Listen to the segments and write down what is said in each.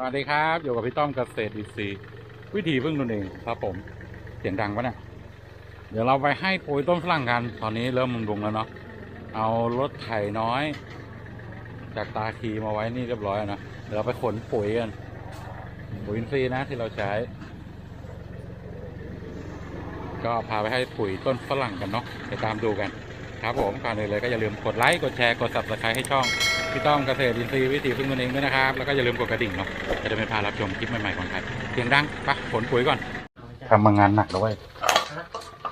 สวัสดีครับอยู่กับพี่ต้อมเกษตรอินทรีย์วิธีพึ่งตนเองครับผมเสียงดังปะเนี่ยเดี๋ยวเราไปให้ปุ๋ยต้นฝรั่งกันตอนนี้เริ่มมุงดุงแล้วเนาะเอารถไถน้อย จากตาคีมาไว้นี่เรียบร้อยนะเดี๋ยวเราไปขนปุ๋ยกันปุ๋ยอินทรีย์นะที่เราใช้ ก็พาไปให้ปุ๋ยต้นฝรั่งกันเนาะไปตามดูกัน ครับผมก่อนอื่นเลยก็อย่าลืมกดไลค์กดแชร์กด subscribe ให้ช่อง พี่ต้อมเกษตรอินทรีย์วิถีพึ่งตนเองด้วยนะครับ แล้วก็อย่าลืมกดกระดิ่งเนาะจะได้ไม่พลาดรับชมคลิปใหม่ๆของใครเสียงดังปะขนปุ๋ยก่อนทำมางานหนักแล้วเว้ย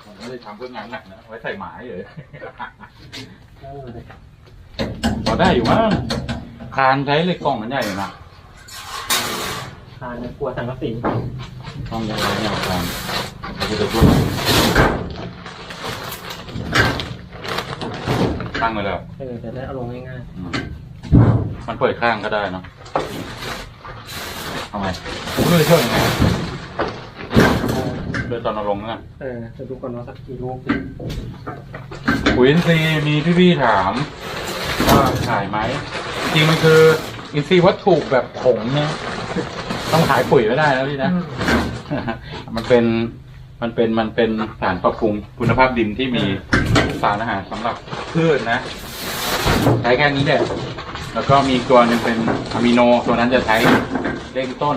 ผมไม่ได้ทำเพื่องานหนักนะไว้ใส่หมายเลยพอได้อยู่มั้งคานใช้เหล็กกล่องมันใหญ่อยู่นะทานกลัวสังกะสีต้องยังไงเนี่ยคานจะจะช่วยตั้งไว้แล้วเออจะได้เอาลงง่ายอื มมันเปิดข้างก็ได้เนาะทำไมผมไม่รู้จะช่วยยังไงเดินตอนเราลงนะๆเออจะดูก่อนว่าสักกี่ลูกปุ๋ยอินทรีย์มีพี่ๆถามว่าขายไหม จริงมันคืออินทรีย์วัตถุแบบผงเนี่ยต้องขายปุ๋ยไม่ได้แล้วพี่นะ มันเป็นมันเป็นมันเป็นสารปรับปรุงคุณภาพดินที่มีสารอาหารสำหรับพืชนะ ใช้แค่นี้แหละ แล้วก็มีตัวหนึ่งเป็นอะมิโนตัวนั้นจะใช้เร่งต้น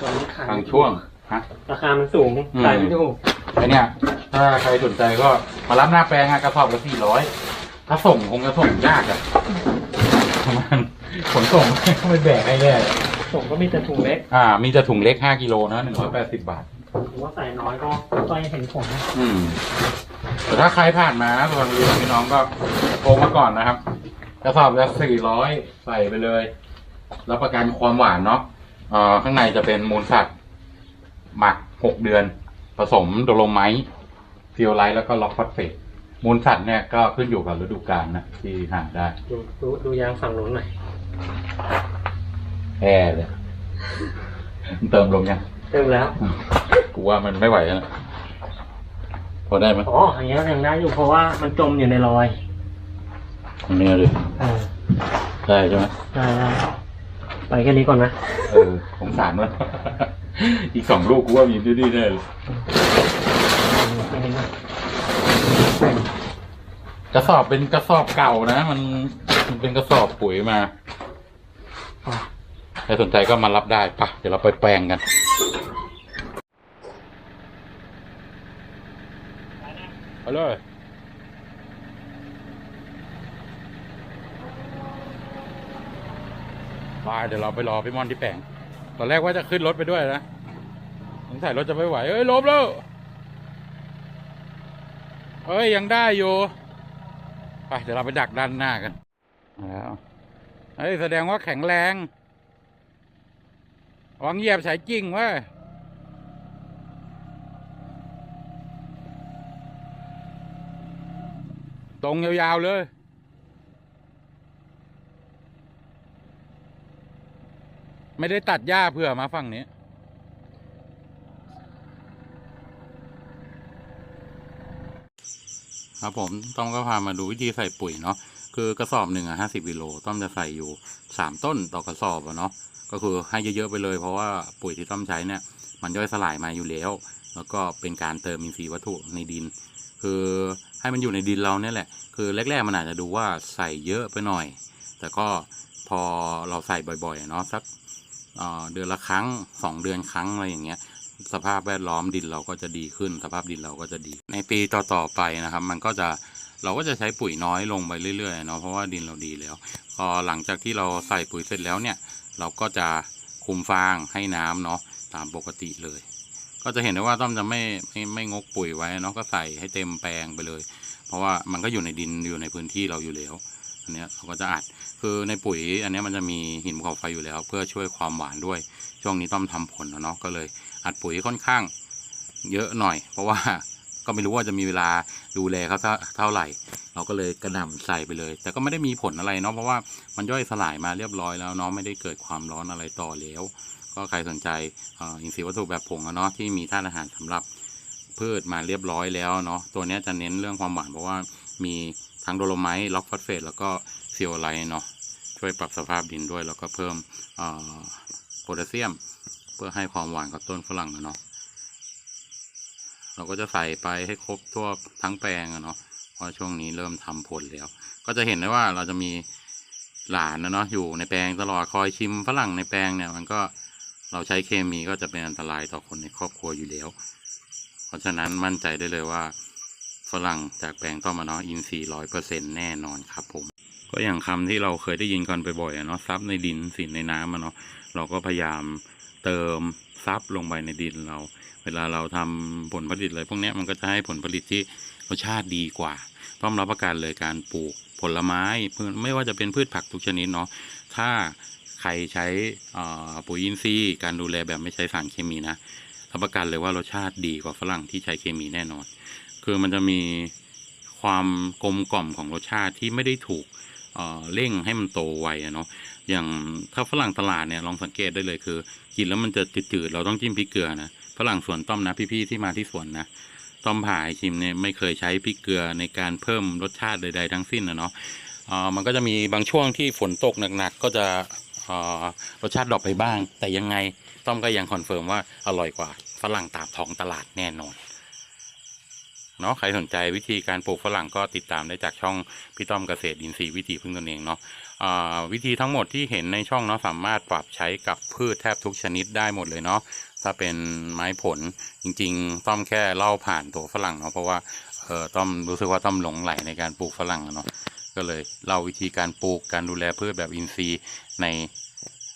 ตอนนี้ขายทางช่วงฮะ ราคามันสูงอืม ขายไม่ถูกไอเนี่ยถ้าใครสนใจก็มารับหน้าแปลงอะกระสอบละสี่ร้อยถ้าส่งคงจะส่งยากอะมันขนส่งไม่แบกให้แน่ผมก็มีแต่ถุงเล็กอ่า มีแต่ถุงเล็กห้ากิโลนะหนึ่งร้อยแปดสิบบาทหรือว่าใส่น้อยก็ก็ยังเห็นผลอืมแต่ถ้าใครผ่านมาส่วนรีพี่น้องก็โทรมาก่อนนะครับ กระสอบละสี่ร้อยใส่ไปเลย รับประกันความหวานเนาะเอ่อข้างในจะเป็นมูลสัตว์ หมักหกเดือน ผสมโดโลไมต์ฟิโอไลท์แล้วก็ล็อกฟอสเฟตมูลสัตว์เนี่ยก็ขึ้นอยู่กับฤดูกาลนะที่หาได้ดูดูดูยางฝั่งนู้นหน่อยแย่เลยมันเติมลงยังเติมแล้ว กูว่ามันไม่ไหวแล้วนะพอได้ไหมอ๋ออย่างเงี้ยยังได้อยู่เพราะว่ามันจมอยู่ในรอยตรงนี้เลยเออ ได้ใช่ไหมได้ได้ไปแค่นี้ก่อนนะเออสงสารมันอีกสองลูกกูว่ามีดื้อๆแน่เลยแค่นี้นะกระสอบเป็นกระสอบเก่านะ มันมันเป็นกระสอบปุ๋ยมาอ๋อใครสนใจก็มารับได้ปะเดี๋ยวเราไปแปลงกันไปเลย ไปเดี๋ยวเราไปรอพี่มอนที่แปลงตอนแรกว่าจะขึ้นรถไปด้วยนะสงสัยรถจะไม่ไหวเอ้ยล้มแล้วเอ้ยยังได้อยู่ไปเดี๋ยวเราไปดักด้านหน้ากันแล้วเฮ้ยแสดงว่าแข็งแรงวางเหยียบสายจริงเว้ยตรงยาวๆเลย ไม่ได้ตัดหญ้าเผื่อมาฝั่งนี้ ครับผมต้อมก็พามาดูวิธีใส่ปุ๋ยเนาะคือกระสอบหนึ่งอะห้าสิบกิโลต้อมจะใส่อยู่สามต้นต่อกระสอบอะเนาะก็คือให้เยอะๆไปเลย เพราะว่าปุ๋ยที่ต้อมใช้เนี่ย มันย่อยสลายมาอยู่แล้ว แล้วก็เป็นการเติมอินทรีย์วัตถุในดิน คือให้มันอยู่ในดินเราเนี่ยแหละ คือแรกๆมันอาจจะดูว่าใส่เยอะไปหน่อย แต่ก็พอเราใส่บ่อยๆเนาะสัก เดือนละครั้งสองเดือนครั้งอะไรอย่างเงี้ย สภาพแวดล้อมดินเราก็จะดีขึ้น สภาพดินเราก็จะดี ในปีต่อๆไปนะครับ มันก็จะเราก็จะใช้ปุ๋ยน้อยลงไปเรื่อยๆเนาะเพราะว่าดินเราดีแล้วพอหลังจากที่เราใส่ปุ๋ยเสร็จแล้วเนี่ย เราก็จะคุมฟางให้น้ำเนาะตามปกติเลย ก็จะเห็นได้ว่าต้อมจะไม่ไม่ไม่งกปุ๋ยไว้เนาะก็ใส่ให้เต็มแปลงไปเลย เพราะว่ามันก็อยู่ในดินอยู่ในพื้นที่เราอยู่แล้ว อันนี้เราก็จะอัดคือในปุ๋ย อันนี้มันจะมีหินภูเขาไฟอยู่แล้ว เพื่อช่วยความหวานด้วย ช่วงนี้ต้อมทำผลเนาะก็เลยอัดปุ๋ยค่อนข้างเยอะหน่อย เพราะว่าก็ไม่รู้ว่าจะมีเวลาดูแลเขาเท่าไหร่ เราก็เลยกระหน่ำใส่ไปเลย แต่ก็ไม่ได้มีผลอะไรเนาะเพราะว่ามันย่อยสลายมาเรียบร้อยแล้วเนาะไม่ได้เกิดความร้อนอะไรต่อแล้ว ก็ใครสนใจอ่ออินทรีย์วัตถุแบบผงเนาะที่มีธาตุอาหารสำหรับ พืชมาเรียบร้อยแล้วเนาะตัวนี้จะเน้นเรื่องความหวานเพราะว่ามีทั้งโดโลไมต์ล็อกฟอสเฟตแล้วก็ซิโอไลท์เนาะช่วยปรับสภาพดินด้วย แล้วก็เพิ่มเอ่อโพแทสเซียม เพื่อให้ความหวานกับต้นฝรั่งอะเนาะเราก็จะใส่ไปให้ครบทั่วทั้งแปลงอะเนาะเพราะช่วงนี้เริ่มทำผลแล้ว ก็จะเห็นได้ว่าเราจะมีหลานนะเนาะอยู่ในแปลงตลอดคอยชิมฝรั่งในแปลงเนี่ยมันก็เราใช้เคมีก็จะเป็นอันตรายต่อคนในครอบครัวอยู่แล้ว ราะฉะนั้นมั่นใจได้เลยว่าฝรั่งจากแปลงต้อมอะเนาะอินทรีย์ร้อยเปอร์เซ็นแน่นอนครับผม ก็อย่างคำที่เราเคยได้ยินกันบ่อยๆอะเนาะซับในดินสินในน้ำอะเนาะเราก็พยายามเติมซับลงไปในดินเรา เวลาเราทำผลผลิตอะไรพวกนี้มันก็จะให้ผลผลิตที่รสชาติดีกว่าต้องรับประกันเลยการปลูกผลไม้ไม่ว่าจะเป็นพืชผักทุกชนิดเนาะถ้าใครใช้อาปุ๋ยอินทรีย์การดูแลแบบไม่ใช้สารเคมีนะ รับประกันเลยว่ารสชาติดีกว่าฝรั่งที่ใช้เคมีแน่นอน คือมันจะมีความกลมกล่อมของรสชาติที่ไม่ได้ถูกเเร่งให้มันโตไวอะเนาะอย่างถ้าฝรั่งตลาดเนี่ยลองสังเกตได้เลยคือ กินแล้วมันจะจืดๆเราต้องจิ้มพริกเกลือนะฝรั่งสวนต้อมนะพี่ๆที่มาที่สวนนะต้อมผ่าให้ชิมเนี่ยไม่เคยใช้พริกเกลือในการเพิ่มรสชาติใดๆทั้งสิ้นนะเนาะมันก็จะมีบางช่วงที่ฝนตกหนักๆก็จะ รสชาติดรอปไปบ้าง แต่ยังไงต้อมก็ยังคอนเฟิร์มว่าอร่อยกว่าฝรั่งตามท้องตลาดแน่นอนเนาะใครสนใจวิธีการปลูกฝรั่งก็ติดตามได้จากช่องพี่ต้อมเกษตรอินทรีย์วิถีพึ่งตนเองเนาะอ่าวิธีทั้งหมดที่เห็นในช่องเนาะสามารถปรับใช้กับพืชแทบทุกชนิดได้หมดเลยเนาะถ้าเป็นไม้ผลจริงๆ ต้อมแค่เล่าผ่านตัวฝรั่งเนาะเพราะว่าเออต้อมรู้สึกว่าต้อมหลงไหลในการปลูกฝรั่งเนาะ ก็เลยเล่าวิธีการปลูกการดูแลพืชแบบอินทรีย์ใน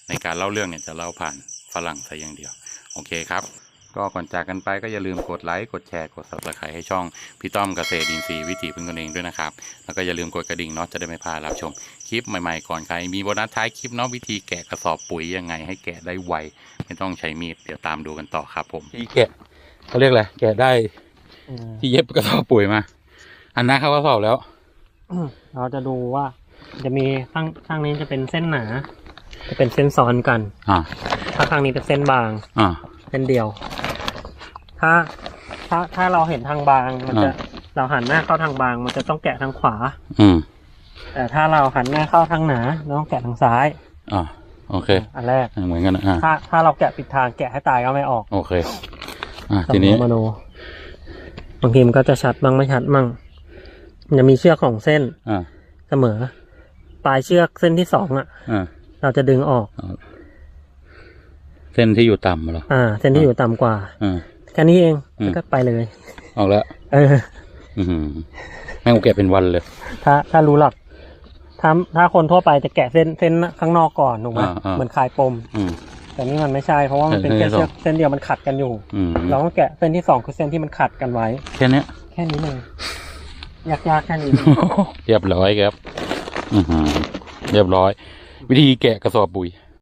ในการเล่าเรื่องเนี่ยจะเล่าผ่านฝรั่งซะอย่างเดียว โอเคครับ ก็ก่อนจากกันไปก็อย่าลืมกดไลค์กดแชร์กด subscribe ให้ช่องพี่ต้อมเกษตรอินทรีย์วิถีพึ่งตนเองด้วยนะครับ แล้วก็อย่าลืมกดกระดิ่งเนาะจะได้ไม่พลาดรับชมคลิปใหม่ๆก่อนใครมีโบนัสท้ายคลิปเนาะวิธีแกะกระสอบปุ๋ยยังไง ให้แกะได้ไวไม่ต้องใช้มีดเดี๋ยวตามดูกันต่อครับ ผมที่แกะเขาเรียกอะไรแกะได้ที่เย็บกระสอบปุ๋ยมา อันนั้นเขากระสอบแล้ว เราจะดูว่า จะมีข้างข้างนี้จะเป็นเส้นหนา จะเป็นเส้นซ้อนกันอ่าถ้าข้างนี้เป็นเส้นบางอ่าเส้นเดียว ถ้า ถ้าถ้าเราเห็นทางบางมันจะอ่าเราหันหน้าเข้าทางบาง มันจะต้องแกะทางขวา อืมแต่ถ้าเราหันหน้าเข้าทางหนาเราต้องแกะทางซ้ายอ่าโอเค อันแรกเหมือนกันนะอ่าถ้าถ้าเราแกะผิดทางแกะให้ตายก็ไม่ออก โอเค อ่าทีนี้สำมโนบางทีมันก็จะชัดบ้างไม่ชัดบ้างมัน จะมีเชือกของเส้นอ่าเสมอ ปลายเชือกเส้นที่สองอะ อ่าเราจะดึงออก เส้นที่อยู่ต่ำเหรออ่า เส้นที่อยู่ต่ำกว่าอ่า แค่นี้เองอืม แล้วก็ไปเลย ออกแล้วเออ อือหือแม่งกูแกะเป็นวันเลยถ้าถ้ารู้หลักถ้าถ้าคนทั่วไปจะแกะเส้นเส้นข้างนอกก่อนถูกไหมอ่าอ่าเหมือนคลายปม อืม แต่นี่มันไม่ใช่เพราะว่ามันเป็นเส้แค่นที่เชือกสอง เส้นเดียวมันขัดกันอยู่ อืมเราต้องแกะเส้นที่สองคือเส้นที่มันขัดกันไว้ แค่เนี้ยแค่นี้เลย ยากๆแค่นี้ เรียบร้อยครับ อือหือเรียบร้อย วิธีแกะกระสอบปุ๋ย